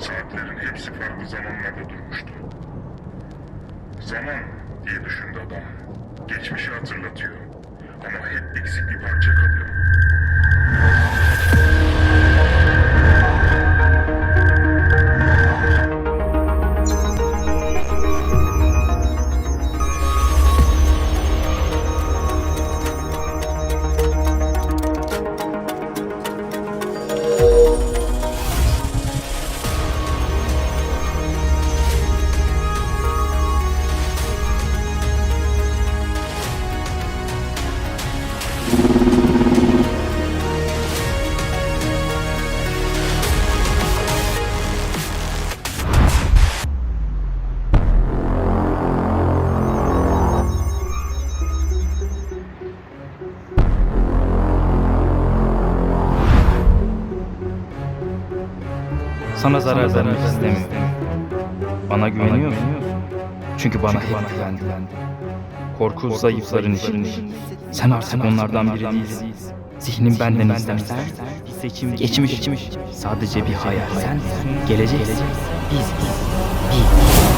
Saatlerin hepsi farklı zamanlarda durmuştu. Zaman diye düşündü adam. Geçmişi hatırlatıyor. Ama hep eksik bir parça kalıyor. Sana zarar vermek istemiyorum. Bana güveniyor musun? Çünkü bana hep güvendi. Korku zayıfların için. Sen artık onlardan biri değilsin. Zihnim benden istersen, seçim geçmiş, sadece bir hayal. Sen gelecek, biz, biz, biz.